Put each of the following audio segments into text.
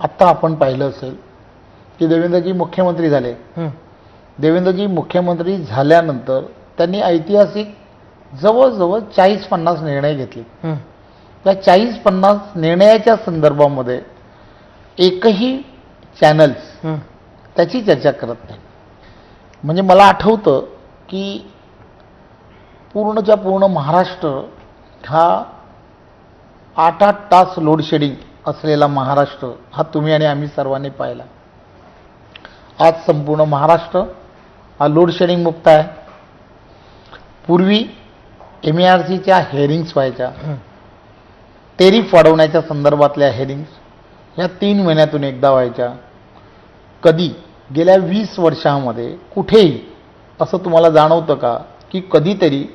आत्ता आपण पाहिलं असेल की देवेंद्रजी मुख्यमंत्री झाले. देवेंद्रजी मुख्यमंत्री झाल्यानंतर त्यांनी ऐतिहासिक जवळजवळ चाळीस पन्नास निर्णय घेतले. त्या चाळीस पन्नास निर्णयाच्या संदर्भामध्ये एकही चॅनल्स. त्याची चर्चा करत नाही म्हणजे मला आठवतं की पूर्णच्या पूर्ण महाराष्ट्र हा आठ आठ तास लोडशेडिंग असलेला महाराष्ट्र हा तुम्ही आणि आम्ही सर्वांनी पाहिला. आज संपूर्ण महाराष्ट्र हा लोडशेडिंग मुक्त आहे. पूर्वी एम ए आर सीच्या हेअरिंग्स व्हायच्या. टेरिफ वाढवण्याच्या संदर्भातल्या हेअरिंग्स ह्या तीन महिन्यातून एकदा व्हायच्या. कधी? गेल्या वीस वर्षामध्ये कुठेही. असं तुम्हाला जाणवतं का? की कधीतरी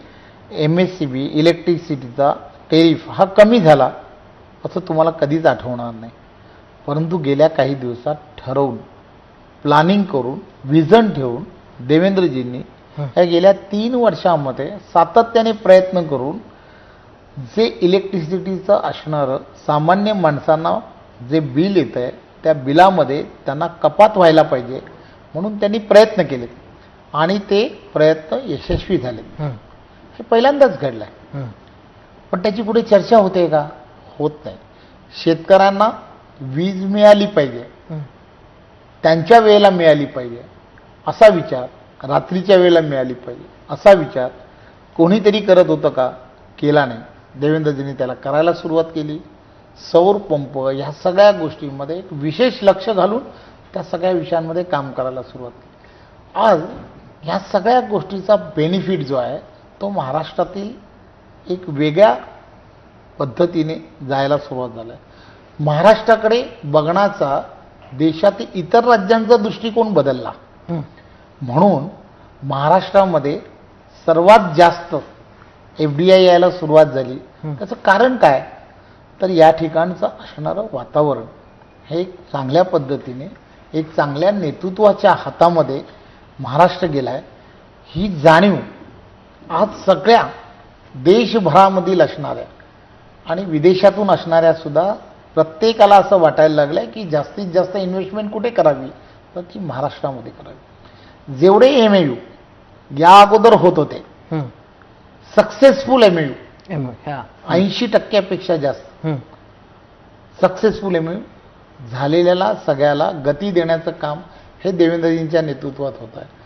एम एस सी बी इलेक्ट्रिसिटीचा टेरिफ हा कमी झाला. असं तुम्हाला कधीच आठवणार नाही परंतु गेल्या काही दिवसात ठरवून प्लॅनिंग करून विजन ठेवून देवेंद्रजींनी. या गेल्या तीन वर्षामध्ये सातत्याने प्रयत्न करून जे इलेक्ट्रिसिटीचं असणारं सामान्य माणसांना जे बिल येतं आहे त्या बिलामध्ये त्यांना कपात व्हायला पाहिजे म्हणून त्यांनी प्रयत्न केले आणि ते प्रयत्न यशस्वी झाले हं. पहिल्यांदाच घडलं आहे. पण त्याची पुढे चर्चा होते का होत नाही. शेतकऱ्यांना वीज मिळाली पाहिजे. त्यांच्या वेळेला मिळाली पाहिजे. असा विचार रात्रीच्या वेळेला मिळाली पाहिजे. असा विचार कोणीतरी करत होतं का? केला नाही. देवेंद्रजींनी त्याला करायला सुरुवात केली. सौर पंप ह्या सगळ्या गोष्टींमध्ये एक विशेष लक्ष घालून त्या सगळ्या विषयांमध्ये काम करायला सुरुवात केली. आज ह्या सगळ्या गोष्टीचा बेनिफिट जो आहे तो महाराष्ट्रातील एक वेगळ्या पद्धतीने जायला सुरुवात झाला आहे महाराष्ट्राकडे बघण्याचा देशातील इतर राज्यांचा दृष्टिकोन बदलला. म्हणून महाराष्ट्रामध्ये सर्वात जास्त एफ डी आय यायला सुरुवात झाली. त्याचं कारण काय? तर या ठिकाणचं असणारं वातावरण हे एक चांगल्या पद्धतीने एक चांगल्या नेतृत्वाच्या हातामध्ये महाराष्ट्र गेला आहे ही जाणीव आज सगळ्या देशभरामधील असणाऱ्या आणि विदेशातून असणाऱ्या सुद्धा प्रत्येकाला असं वाटायला लागलं आहे की जास्तीत जास्त इन्व्हेस्टमेंट कुठे करावी तर ती महाराष्ट्रामध्ये करावी जेवढे एम ए यू या अगोदर होत होते. Successful M A U. ऐंशी टक्क्यापेक्षा जास्त. सक्सेसफुल एम झालेल्याला सगळ्याला गती देण्याचं काम हे देवेंद्रजींच्या नेतृत्वात होत आहे